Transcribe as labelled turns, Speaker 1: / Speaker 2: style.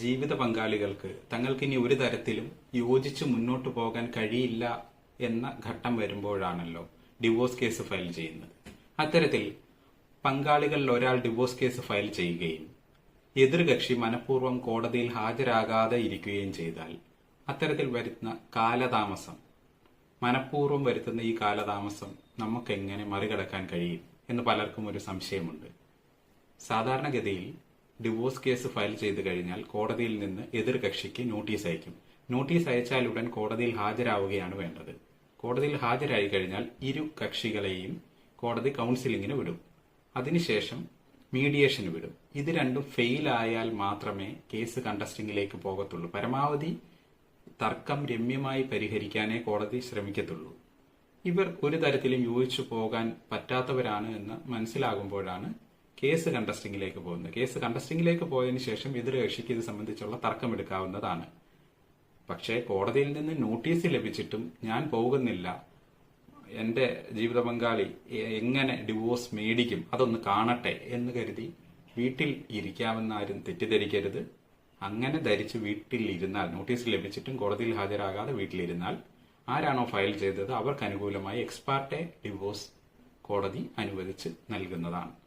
Speaker 1: ജീവിത പങ്കാളികൾക്ക് തങ്ങൾക്ക് ഇനി ഒരു തരത്തിലും യോജിച്ച് മുന്നോട്ട് പോകാൻ കഴിയില്ല എന്ന ഘട്ടം വരുമ്പോഴാണല്ലോ ഡിവോഴ്സ് കേസ് ഫയൽ ചെയ്യുന്നത്. അത്തരത്തിൽ പങ്കാളികളിൽ ഒരാൾ ഡിവോഴ്സ് കേസ് ഫയൽ ചെയ്യുകയും എതിർകക്ഷി മനഃപൂർവം കോടതിയിൽ ഹാജരാകാതെ ഇരിക്കുകയും ചെയ്താൽ അത്തരത്തിൽ വരുന്ന കാലതാമസം മനഃപൂർവം വരുത്തുന്ന ഈ കാലതാമസം നമുക്ക് എങ്ങനെ മറികടക്കാൻ കഴിയും എന്ന് പലർക്കും ഒരു സംശയമുണ്ട്. സാധാരണഗതിയിൽ ഡിവോഴ്സ് കേസ് ഫയൽ ചെയ്തു കഴിഞ്ഞാൽ കോടതിയിൽ നിന്ന് എതിർകക്ഷിക്ക് നോട്ടീസ് അയക്കും. നോട്ടീസ് അയച്ചാൽ ഉടൻ കോടതിയിൽ ഹാജരാവുകയാണ് വേണ്ടത്. കോടതിയിൽ ഹാജരായി കഴിഞ്ഞാൽ ഇരു കക്ഷികളെയും കോടതി കൗൺസിലിങ്ങിന് വിടും. അതിനുശേഷം മീഡിയേഷന് വിടും. ഇത് രണ്ടും ഫെയിൽ ആയാൽ മാത്രമേ കേസ് കണ്ടസ്റ്റിംഗിലേക്ക് പോകത്തുള്ളൂ. പരമാവധി തർക്കം രമ്യമായി പരിഹരിക്കാനേ കോടതി ശ്രമിക്കത്തുള്ളൂ. ഇവർ ഒരു തരത്തിലും യോജിച്ചു പോകാൻ പറ്റാത്തവരാണ് എന്ന് മനസ്സിലാകുമ്പോഴാണ് കേസ് കണ്ടസ്റ്റിംഗിലേക്ക് പോകുന്നത്. കേസ് കണ്ടസ്റ്റിംഗിലേക്ക് പോയതിനു ശേഷം എതിർകക്ഷിക്ക് ഇത് സംബന്ധിച്ചുള്ള തർക്കമെടുക്കാവുന്നതാണ്. പക്ഷേ കോടതിയിൽ നിന്ന് നോട്ടീസ് ലഭിച്ചിട്ടും ഞാൻ പോകുന്നില്ല. എന്റെ ജീവിത പങ്കാളി എങ്ങനെ ഡിവോഴ്സ് മേടിക്കും അതൊന്ന് കാണട്ടെ എന്ന് കരുതി വീട്ടിൽ ഇരിക്കാമെന്ന് ആരും തെറ്റിദ്ധരിക്കരുത്. അങ്ങനെ ധരിച്ച് വീട്ടിൽ ഇരുന്നാൽ നോട്ടീസ് ലഭിച്ചിട്ടും കോടതിയിൽ ഹാജരാകാതെ വീട്ടിലിരുന്നാൽ ആരാണോ ഫയൽ ചെയ്തത് അവർക്ക് അനുകൂലമായി എക്സ്പാർട്ടെ ഡിവോഴ്സ് കോടതി അനുവദിച്ച് നൽകുന്നതാണ്.